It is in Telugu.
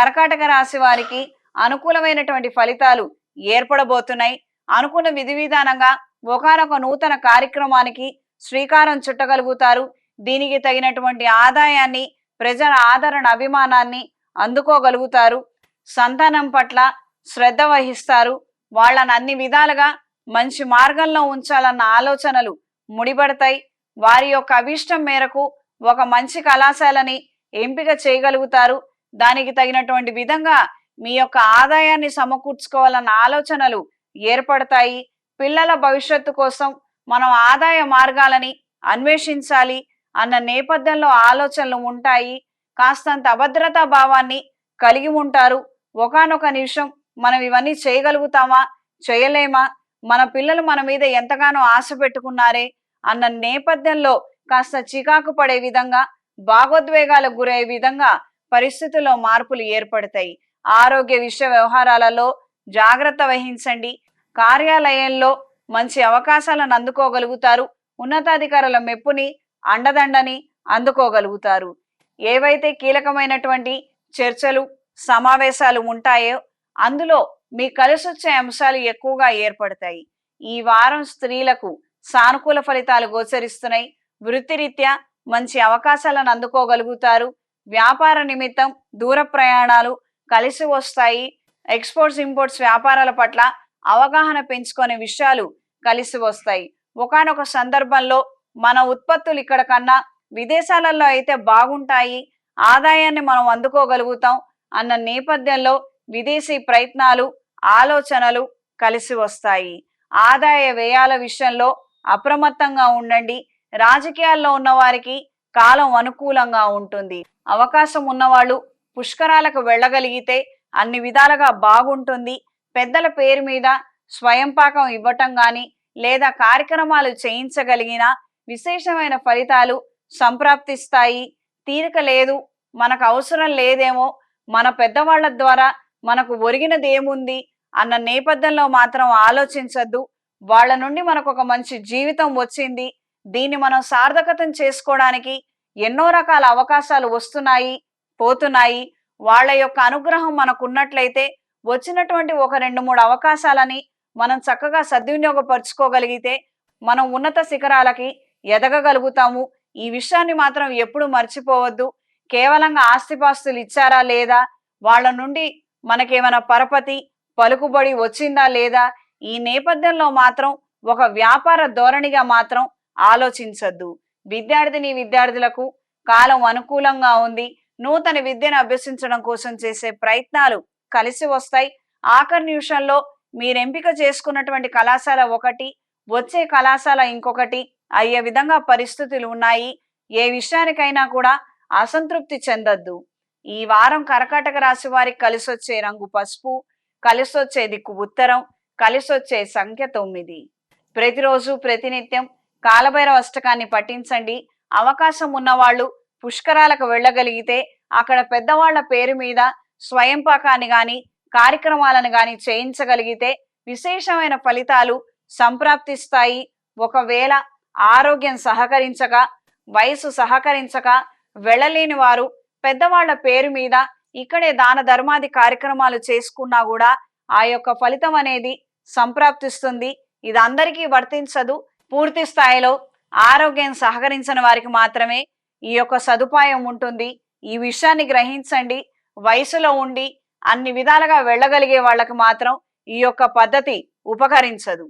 కర్కాటక రాశి వారికి అనుకూలమైనటువంటి ఫలితాలు ఏర్పడబోతున్నాయి. అనుకున్న విధి విధానంగా ఒకనొక నూతన కార్యక్రమానికి శ్రీకారం చుట్టగలుగుతారు. దీనికి తగినటువంటి ఆదాయాన్ని ప్రజల ఆదరణ అభిమానాన్ని అందుకోగలుగుతారు. సంతానం పట్ల శ్రద్ధ వహిస్తారు. వాళ్ళని అన్ని విధాలుగా మంచి మార్గంలో ఉంచాలన్న ఆలోచనలు ముడిపడతాయి. వారి యొక్క అభిష్టం మేరకు ఒక మంచి కళాశాలని ఎంపిక చేయగలుగుతారు. దానికి తగినటువంటి విధంగా మీ యొక్క ఆదాయాన్ని సమకూర్చుకోవాలన్న ఆలోచనలు ఏర్పడతాయి. పిల్లల భవిష్యత్తు కోసం మనం ఆదాయ మార్గాలని అన్వేషించాలి అన్న నేపథ్యంలో ఆలోచనలు ఉంటాయి. కాస్తంత అభద్రతా భావాన్ని కలిగి ఉంటారు. ఒకానొక నిమిషం మనం ఇవన్నీ చేయగలుగుతామా? చేయలేమా? మన పిల్లలు మన మీద ఎంతగానో ఆశ పెట్టుకున్నారే అన్న నేపథ్యంలో కాస్త చికాకు పడే విధంగా భాగోద్వేగాలకు గురయ్యే విధంగా పరిస్థితుల్లో మార్పులు ఏర్పడతాయి. ఆరోగ్య విషయ వ్యవహారాలలో జాగ్రత్త వహించండి. కార్యాలయంలో మంచి అవకాశాలను అందుకోగలుగుతారు. ఉన్నతాధికారుల మెప్పుని అండదండని అందుకోగలుగుతారు. ఏవైతే కీలకమైనటువంటి చర్చలు సమావేశాలు ఉంటాయో అందులో మీ కలిసొచ్చే అంశాలు ఎక్కువగా ఏర్పడతాయి. ఈ వారం స్త్రీలకు సానుకూల ఫలితాలు గోచరిస్తున్నాయి. వృత్తిరీత్యా మంచి అవకాశాలను అందుకోగలుగుతారు. వ్యాపార నిమిత్తం దూర ప్రయాణాలు కలిసి వస్తాయి. ఎక్స్పోర్ట్స్ ఇంపోర్ట్స్ వ్యాపారాల పట్ల అవగాహన పెంచుకునే విషయాలు కలిసి వస్తాయి. ఒకానొక సందర్భంలో మన ఉత్పత్తులు ఇక్కడ కన్నా విదేశాలలో అయితే బాగుంటాయి. ఆదాయాన్ని మనం అందుకోగలుగుతాం అన్న నేపథ్యంలో విదేశీ ప్రయత్నాలు ఆలోచనలు కలిసి వస్తాయి. ఆదాయ వ్యయాల విషయంలో అప్రమత్తంగా ఉండండి. రాజకీయాల్లో ఉన్న వారికి కాలం అనుకూలంగా ఉంటుంది. అవకాశం ఉన్నవాళ్ళు పుష్కరాలకు వెళ్ళగలిగితే అన్ని విధాలుగా బాగుంటుంది. పెద్దల పేరు మీద స్వయం పాకం ఇవ్వటం గాని లేదా కార్యక్రమాలు చేయించగలిగిన విశేషమైన ఫలితాలు సంప్రాప్తిస్తాయి. తీరిక లేదు మనకు అవసరం లేదేమో మన పెద్దవాళ్ళ ద్వారా మనకు ఒరిగినది ఏముంది అన్న నేపథ్యంలో మాత్రం ఆలోచించద్దు. వాళ్ళ నుండి మనకు ఒక మంచి జీవితం వచ్చింది. దీన్ని మనం సార్థకతం చేసుకోవడానికి ఎన్నో రకాల అవకాశాలు వస్తున్నాయి పోతున్నాయి. వాళ్ళ యొక్క అనుగ్రహం మనకు ఉన్నట్లయితే వచ్చినటువంటి ఒక రెండు మూడు అవకాశాలని మనం చక్కగా సద్వినియోగపరుచుకోగలిగితే మనం ఉన్నత శిఖరాలకి ఎదగగలుగుతాము. ఈ విషయాన్ని మాత్రం ఎప్పుడు మర్చిపోవద్దు. కేవలంగా ఆస్తిపాస్తులు ఇచ్చారా లేదా? వాళ్ళ నుండి మనకేమైనా పరపతి పలుకుబడి వచ్చిందా లేదా? ఈ నేపథ్యంలో మాత్రం ఒక వ్యాపార ధోరణిగా మాత్రం ఆలోచించద్దు. విద్యార్థిని విద్యార్థులకు కాలం అనుకూలంగా ఉంది. నూతన విద్యను అభ్యసించడం కోసం చేసే ప్రయత్నాలు కలిసి వస్తాయి. ఆఖరి నిమిషంలో మీరు ఎంపిక చేసుకున్నటువంటి కళాశాల ఒకటి వచ్చే కళాశాల ఇంకొకటి అయ్యే విధంగా పరిస్థితులు ఉన్నాయి. ఏ విషయానికైనా కూడా అసంతృప్తి చెందొద్దు. ఈ వారం కర్కాటక రాశి వారికి కలిసొచ్చే రంగు పసుపు కలిసొచ్చే దిక్కు ఉత్తరం కలిసొచ్చే సంఖ్య తొమ్మిది. ప్రతిరోజు ప్రతినిత్యం కాలభైరవ అష్టకాన్ని పఠించండి. అవకాశం ఉన్నవాళ్ళు పుష్కరాలకు వెళ్ళగలిగితే అక్కడ పెద్దవాళ్ళ పేరు మీద స్వయంపాకాన్ని గాని కార్యక్రమాలను గాని చేయించగలిగితే విశేషమైన ఫలితాలు సంప్రాప్తిస్తాయి. ఒకవేళ ఆరోగ్యం సహకరించక వయసు సహకరించక వెళ్ళలేని వారు పెద్దవాళ్ళ పేరు మీద ఇక్కడే దాన ధర్మాది కార్యక్రమాలు చేసుకున్నా కూడా ఆ యొక్క ఫలితం అనేది సంప్రాప్తిస్తుంది. ఇది అందరికీ వర్తించదు. పూర్తి స్థాయిలో ఆరోగ్యం సహకరించని వారికి మాత్రమే ఈ యొక్క సదుపాయం ఉంటుంది. ఈ విషయాన్ని గ్రహించండి. వయసులో ఉండి అన్ని విధాలుగా వెళ్ళగలిగే వాళ్ళకి మాత్రం ఈ యొక్క పద్ధతి ఉపకరించదు.